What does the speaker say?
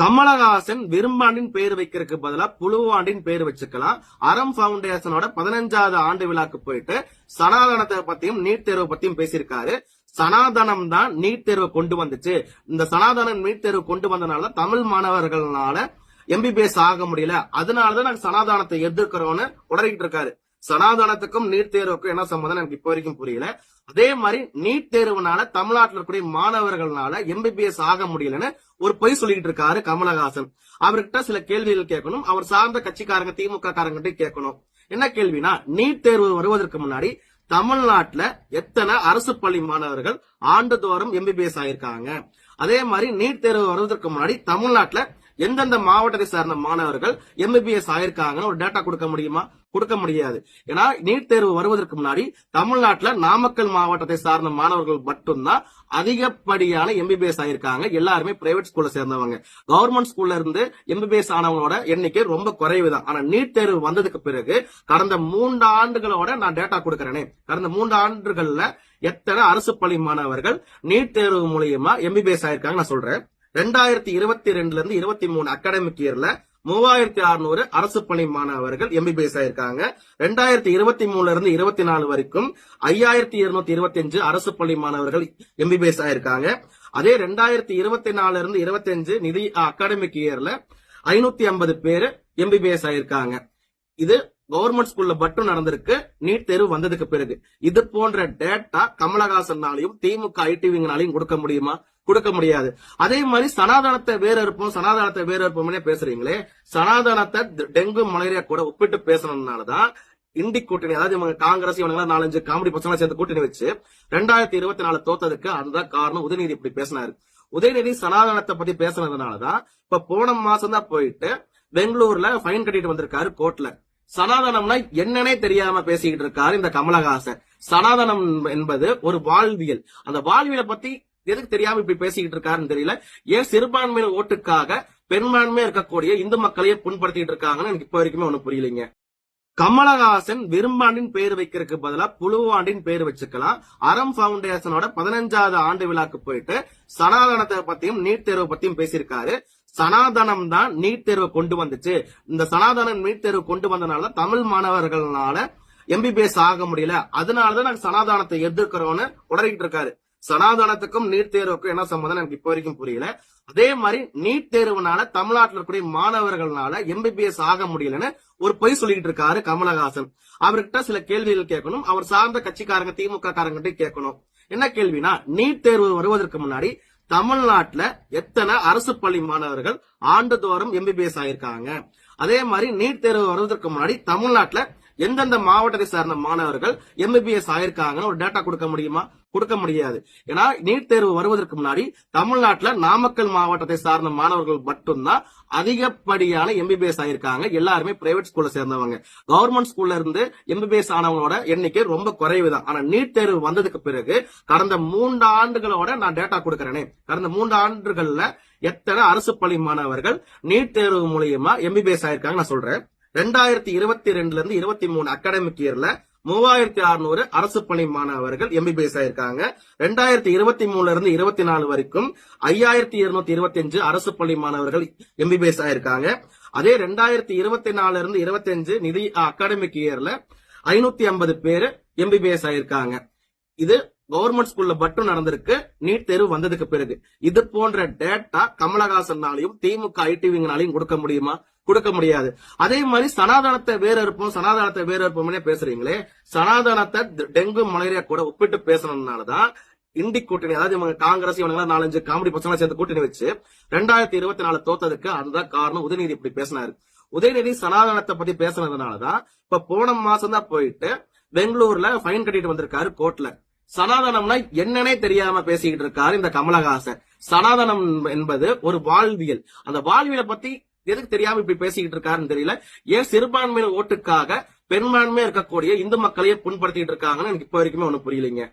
கமலஹாசன் விரும்பாண்டின் பேர் வைக்கிறதுக்கு பதிலா புழுவாண்டின் பேர் வச்சுக்கலாம். அறம் பவுண்டேஷனோட பதினஞ்சாவது ஆண்டு விழாக்கு போயிட்டு சனாதனத்தை பத்தியும் நீட் தேர்வை பத்தியும் பேசியிருக்காரு. சனாதனம் தான் நீட் தேர்வை கொண்டு வந்துச்சு. இந்த சனாதனம் நீட் தேர்வு கொண்டு வந்தனால தமிழ் மாணவர்களால எம்பிபிஎஸ் ஆக முடியல. அதனாலதான் நாங்க சனாதானத்தை எதிர்க்கிறோம்னு உடறிக்கிட்டு இருக்காரு. சனாதனத்துக்கும் நீட் தேர்வுக்கும் என்ன சம்பந்தம்? எனக்கு இப்ப வரைக்கும் புரியல. அதே மாதிரி நீட் தேர்வுனால தமிழ்நாட்டில் இருக்கக்கூடிய மாணவர்களால எம்பிபிஎஸ் ஆக முடியலன்னு ஒரு பொய் சொல்லிட்டு இருக்காரு கமலஹாசன். அவர்கிட்ட சில கேள்விகள் கேட்கணும். அவர் சார்ந்த கட்சிக்காரங்க திமுக காரங்கிட்ட கேட்கணும். என்ன கேள்வினா நீட் தேர்வு வருவதற்கு முன்னாடி தமிழ்நாட்டுல எத்தனை அரசு பள்ளி மாணவர்கள் ஆண்டுதோறும் எம்பிபிஎஸ் ஆயிருக்காங்க? அதே மாதிரி நீட் தேர்வு வருவதற்கு முன்னாடி தமிழ்நாட்டுல எந்தெந்த மாவட்டத்தை சார்ந்த மாணவர்கள் எம்பிபிஎஸ் ஆயிருக்காங்கன்னு ஒரு டேட்டா கொடுக்க முடியுமா? கொடுக்க முடியாது. ஏன்னா நீட் தேர்வு வருவதற்கு முன்னாடி தமிழ்நாட்டில் நாமக்கல் மாவட்டத்தை சார்ந்த மாணவர்கள் மட்டும்தான் அதிகப்படியான எம்பிபிஎஸ் ஆயிருக்காங்க. எல்லாருமே பிரைவேட் ஸ்கூல்ல சேர்ந்தவங்க. கவர்மெண்ட் ஸ்கூல்ல இருந்து எம்பிபிஎஸ் ஆனவங்களோட எண்ணிக்கை ரொம்ப குறைவு தான் ஆனா நீட் தேர்வு வந்ததுக்கு பிறகு கடந்த மூன்று ஆண்டுகளோட நான் டேட்டா கொடுக்கறேனே. கடந்த மூன்று ஆண்டுகள்ல எத்தனை அரசு பள்ளி மாணவர்கள் நீட் தேர்வு மூலியமா எம்பிபிஎஸ் ஆயிருக்காங்க நான் சொல்றேன். ரெண்டாயிரத்தி இருபத்தி ரெண்டுல இருந்து இருபத்தி மூணு அகாடமிக் இயர்ல மூவாயிரத்தி அறுநூறு அரசு பணி மாணவர்கள் எம்பிபிஎஸ் ஆயிருக்காங்க. ரெண்டாயிரத்தி இருபத்தி மூணுல இருந்து இருபத்தி நாலு வரைக்கும் ஐயாயிரத்தி இருநூத்தி இருபத்தி அஞ்சு அரசு பள்ளி மாணவர்கள் எம்பிபிஎஸ் ஆயிருக்காங்க. அதே ரெண்டாயிரத்தி இருபத்தி நாலுல இருந்து இருபத்தி அஞ்சு நிதி அகாடமிக் இயர்ல ஐநூத்தி ஐம்பது பேரு எம்பிபிஎஸ் ஆயிருக்காங்க. இது கவர்மெண்ட் ஸ்கூல்ல மட்டும் நடந்திருக்கு. நீட் தேர்வு வந்ததுக்கு பிறகு. இது போன்ற டேட்டா கமலஹாசனாலையும் திமுக ஐடிவிங்கனாலையும் கொடுக்க முடியுமா? கொடுக்க முடியாது. அதே மாதிரி சனாதனத்தை வேற இருப்போம் சனாதனத்தை வேற இருப்போம்னே பேசுறீங்களே சனாதனத்தை டெங்கு மலேரியா கூட ஒப்பிட்டு பேசணும்னாலதான் இண்டி கூட்டணி அதாவது இவங்க காங்கிரஸ் இவங்க நாலஞ்சு காமெடி பசங்க சேர்ந்து கூட்டணி வச்சு ரெண்டாயிரத்தி இருபத்தி நாலு தோத்ததுக்கு அதுதான் காரணம். உதயநிதி இப்படி பேசினாரு. உதயநிதி சனாதனத்தை பத்தி பேசுனதுனாலதான் இப்ப போன மாசம் தான் போயிட்டு பெங்களூர்ல ஃபைன் கட்டிட்டு வந்திருக்காரு கோர்ட்ல. சனாதனம்னா என்னன்னே தெரியாம பேசிக்கிட்டு இருக்காரு இந்த கமலஹாசன். சனாதனம் என்பது ஒரு வாழ்வியல். அந்த வாழ்வியலை பத்தி எதுக்கு தெரியாம இப்படி பேசிக்கிட்டு இருக்காருன்னு தெரியல. ஏன் சிறுபான்மையின ஓட்டுக்காக பெரும்பான்மையா இருக்கக்கூடிய இந்து மக்களையே புண்படுத்திட்டு இருக்காங்கன்னு எனக்கு இப்ப வரைக்குமே ஒண்ணு புரியலைங்க. கமலஹாசன் விரும்பாண்டின் பேர் வைக்கிறதுக்கு பதிலா புழுவாண்டின் பேர் வச்சுக்கலாம். அறம் பவுண்டேஷனோட பதினஞ்சாவது ஆண்டு விழாக்கு போயிட்டு சனாதனத்தை பத்தியும் நீட் தேர்வை பத்தியும் பேசியிருக்காரு. சனாதனம் தான் நீட் தேர்வை கொண்டு வந்துச்சு. இந்த சனாதனம் நீட் தேர்வு கொண்டு வந்தனால தமிழ் மாணவர்களால எம்பிபிஎஸ் ஆக முடியல. அதனாலதான் நாங்க சனாதானத்தை எதிர்க்கிறோம்னு உடறிக்கிட்டு இருக்காரு. சனாதனத்துக்கும் நீட் தேர்வுக்கும் என்ன சம்பந்தம்? எனக்கு இப்ப வரைக்கும் புரியல. அதே மாதிரி நீட் தேர்வுனால தமிழ்நாட்டில் இருக்கக்கூடிய மாணவர்களால எம்பிபிஎஸ் ஆக முடியலன்னு ஒரு பொய் சொல்லிட்டு இருக்காரு கமலஹாசன். அவர்கிட்ட சில கேள்விகள் கேட்கணும். அவர் சார்ந்த கட்சிக்காரங்க திமுக காரங்கிட்ட கேட்கணும். என்ன கேள்வினா நீட் தேர்வு வருவதற்கு முன்னாடி தமிழ்நாட்டுல எத்தனை அரசு பள்ளி மாணவர்கள் ஆண்டுதோறும் எம்பிபிஎஸ் ஆயிருக்காங்க? அதே மாதிரி நீட் தேர்வு வருவதற்கு முன்னாடி தமிழ்நாட்டுல எந்தெந்த மாவட்டத்தை சார்ந்த மாணவர்கள் எம்பிபிஎஸ் ஆயிருக்காங்கன்னு ஒரு டேட்டா கொடுக்க முடியுமா? கொடுக்க முடியாது. ஏன்னா நீட் தேர்வு வருவதற்கு முன்னாடி தமிழ்நாட்டில் நாமக்கல் மாவட்டத்தை சார்ந்த மாணவர்கள் மட்டும்தான் அதிகப்படியான எம்பிபிஎஸ் ஆயிருக்காங்க. எல்லாருமே பிரைவேட் ஸ்கூல்ல சேர்ந்தவங்க. கவர்மெண்ட் ஸ்கூல்ல இருந்து எம்பிபிஎஸ் ஆனவங்களோட எண்ணிக்கை ரொம்ப குறைவு தான் ஆனா நீட் தேர்வு வந்ததுக்கு பிறகு கடந்த மூன்று ஆண்டுகளோட நான் டேட்டா கொடுக்கறேனே. கடந்த மூன்று ஆண்டுகள்ல எத்தனை அரசு பள்ளி மாணவர்கள் நீட் தேர்வு மூலியமா எம்பிபிஎஸ் ஆயிருக்காங்க நான் சொல்றேன். ரெண்டாயிரத்தி இருபத்தி ரெண்டுல இருந்து இருபத்தி மூணு அகாடமிக் இயர்ல மூவாயிரத்தி அறுநூறு அரசு பணி மாணவர்கள் எம்பிபிஎஸ் ஆயிருக்காங்க. ரெண்டாயிரத்தி இருபத்தி மூணுல இருந்து இருபத்தி நாலு வரைக்கும் ஐயாயிரத்தி இருநூத்தி இருபத்தி அஞ்சு அரசு பள்ளி மாணவர்கள் எம்பிபிஎஸ் ஆயிருக்காங்க. அதே ரெண்டாயிரத்தி இருபத்தி நாலுல இருந்து இருபத்தி அஞ்சு நிதி அகாடமிக் இயர்ல ஐநூத்தி ஐம்பது பேரு எம்பிபிஎஸ் ஆயிருக்காங்க. இது கவர்மெண்ட் ஸ்கூல்ல மட்டும் நடந்திருக்கு. நீட் தேர்வு வந்ததுக்கு பிறகு. இது போன்ற டேட்டா கமலஹாசனாலையும் திமுக ஐடிவிங்கனாலையும் கொடுக்க முடியுமா? கொடுக்க முடியாது. அதே மாதிரி சனாதனத்தை வேற இருப்போம் சனாதனத்தை வேற இருப்போம்னே பேசுறீங்களே சனாதனத்தை டெங்கு மலேரியா கூட ஒப்பிட்டு பேசணும்னாலதான் இண்டி கூட்டணி அதாவது இவங்க காங்கிரஸ் இவங்க நாலஞ்சு காமெடி பசங்க சேர்ந்து கூட்டணி வச்சு ரெண்டாயிரத்தி இருபத்தி நாலு தோத்ததுக்கு அதுதான் காரணம். உதயநிதி இப்படி பேசினாரு. உதயநிதி சனாதனத்தை பத்தி பேசுனதுனாலதான் இப்ப போன மாசம் தான் போயிட்டு பெங்களூர்ல ஃபைன் கட்டிட்டு வந்திருக்காரு கோர்ட்ல. சனாதனம்னா என்னன்னே தெரியாம பேசிக்கிட்டு இருக்காரு இந்த கமலஹாசன். சனாதனம் என்பது ஒரு வாழ்வியல். அந்த வாழ்வியலை பத்தி எதுக்கு தெரியாம இப்படி பேசிக்கிட்டு இருக்காருன்னு தெரியல. ஏன் சிறுபான்மையின ஓட்டுக்காக பெரும்பான்மையா இருக்கக்கூடிய இந்து மக்களையே புண்படுத்திட்டு இருக்காங்கன்னு எனக்கு இப்ப வரைக்குமே ஒண்ணு புரியலைங்க.